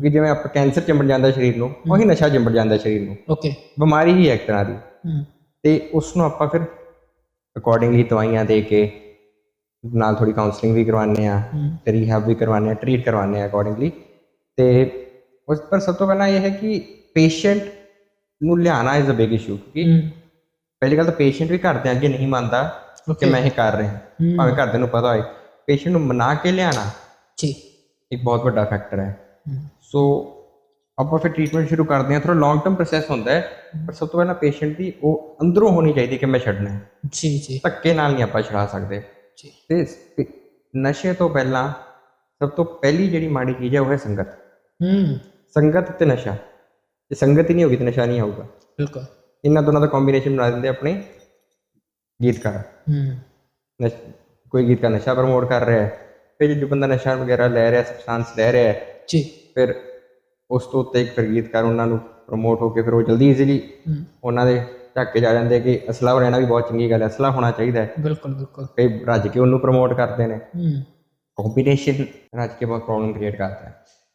ਕਿ ਜਿਵੇਂ ਆਪਾਂ ਕੈਂਸਰ ਚਿੰਬੜ ਜਾਂਦਾ ਸਰੀਰ ਨੂੰ ਉਹੀ ਨਸ਼ਾ ਚਿੰਬੜ ਜਾਂਦਾ ਸਰੀਰ ਨੂੰ। ਓਕੇ। ਬਿਮਾਰੀ ਹੀ ਹੈ ਇੱਕ ਤਰ੍ਹਾਂ ਦੀ। ਤੇ ਉਸ ਨੂੰ ਆਪਾਂ ਫਿਰ ਅਕੋਰਡਿੰਗਲੀ ਦਵਾਈਆਂ ਦੇ ਕੇ ਨਾਲ ਥੋੜੀ ਕਾਉਂਸਲਿੰਗ ਵੀ ਕਰਵਾਉਂਦੇ ਆ ਤੇ ਰੀਹੈਬ ਵੀ ਕਰਵਾਉਂਦੇ ਆ ਟ੍ਰੀਟ ਕਰਵਾਉਂਦੇ ਆ ਅਕੋਰਡਿੰਗਲੀ ਤੇ ਉਸ ਪਰ ਸਭ ਤੋਂ ਪਹਿਲਾਂ ਇਹ ਹੈ ਕਿ ਪੇਸ਼ੈਂਟ ਨੂੰ ਲਿਆਣਾ ਇਜ਼ ਅ ਬਿਗ ਇਸ਼ੂ ਕਿਉਂਕਿ ਪਹਿਲੀ ਗੱਲ ਤਾਂ ਪੇਸ਼ੈਂਟ ਵੀ ਘਰ ਦੇ ਅੱਗੇ ਨਹੀਂ ਮੰਨਦਾ ਕਿ. ਮੈਂ ਇਹ ਕਰ ਰਿਹਾ। ਭਾਵੇਂ ਘਰਦਿਆਂ ਨੂੰ ਪਤਾ ਹੋਏ। ਪੇਸ਼ੈਂਟ ਨੂੰ ਮਨਾ ਕੇ ਲਿਆਣਾ ਜੀ। ਇੱਕ ਬਹੁਤ ਵੱਡਾ ਫੈਕਟਰ ਹੂੰ। ਸੋ ਆਪਾਂ ਫਿਰ ਟ੍ਰੀਟਮੈਂਟ ਸ਼ੁਰੂ ਕਰਦੇ ਹਾਂ। ਥੋੜਾ ਲੌਂਗ ਟਰਮ ਪ੍ਰੋਸੈਸ ਹੁੰਦਾ ਹੈ ਪਰ ਸਭ ਤੋਂ ਪਹਿਲਾਂ ਪੇਸ਼ੈਂਟ ਦੀ ਉਹ ਅੰਦਰੋਂ ਹੋਣੀ ਚਾਹੀਦੀ ਕਿ ਮੈਂ ਛੱਡਣਾ ਹੈ। ਜੀ ਜੀ। ਧੱਕੇ ਨਾਲ ਨਹੀਂ ਆਪਾਂ ਛੁਡਾ ਸਕਦੇ। ਜੀ। ਤੇ ਸ- ਨਸ਼ੇ ਤੋਂ ਪਹਿਲਾਂ ਸਭ ਤੋਂ ਪਹਿਲੀ ਜਿਹੜੀ ਮਾੜੀ ਚੀਜ਼ ਹੈ ਉਹ ਹੈ ਸੰਗਤ। ਹੂੰ। ਸੰਗਤ ਤੇ ਨਸ਼ਾ। ਜੇ ਸੰਗਤ ਹੀ ਨਹੀਂ ਹੋਗੀ ਤਾਂ ਨਸ਼ਾ ਨਹੀਂ ਆਊਗਾ। ਬਿਲਕੁਲ। ਇਹਨਾਂ ਦੋਨਾਂ ਦਾ ਕੰਬੀਨੇਸ਼ਨ ਬਣਾ ਦਿੰਦੇ ਆਪਣੇ ਗੀਤਕਾਰ। ਹੂੰ। ਨਸ਼ ਕੋਈ ਗੀਤਕਾਰ ਨਸ਼ਾ ਪ੍ਰਮੋਟ ਕਰ ਰਿਹਾ ਹੈ ਫਿਰ ਜੋ ਬੰਦਾ ਨਸ਼ਾ ਵਗੈਰਾ ਲੈ ਰਿਹਾ ਸਬਸਟੈਂਸ ਲੈ ਰਿਹਾ ਹੈ ਜੀ। ਫਿਰ ਉਸ ਤੋਂ ਉੱਤੇ ਇੱਕ ਫਿਰ ਗੀਤਕਾਰ ਉਹਨਾਂ ਨੂੰ ਪ੍ਰਮੋਟ ਹੋ ਕੇ ਫਿਰ ਉਹ ਜਲਦੀ ਈਜ਼ੀਲੀ ਉਹਨਾਂ ਦੇ ਝੱਕ ਕੇ ਜਾ ਜਾਂਦੇ ਕਿ ਅਸਲਾ ਰਹਿਣਾ ਵੀ ਬਹੁਤ ਚੰਗੀ ਗੱਲ ਹੈ ਅਸਲਾ ਹੋਣਾ ਚਾਹੀਦਾ ਹੈ। ਬਿਲਕੁਲ ਬਿਲਕੁਲ। ਕਈ ਰੱਜ ਕੇ ਉਹਨੂੰ ਪ੍ਰਮੋਟ ਕਰਦੇ ਨੇ। ਹੂੰ। ਕੰਬੀਨੇਸ਼ਨ ਰੱਜ ਕੇ ਬਹੁਤ ਪ੍ਰੋਬਲਮ ਕ੍ਰੀਏਟ ਕਰਦਾ ਹੈ।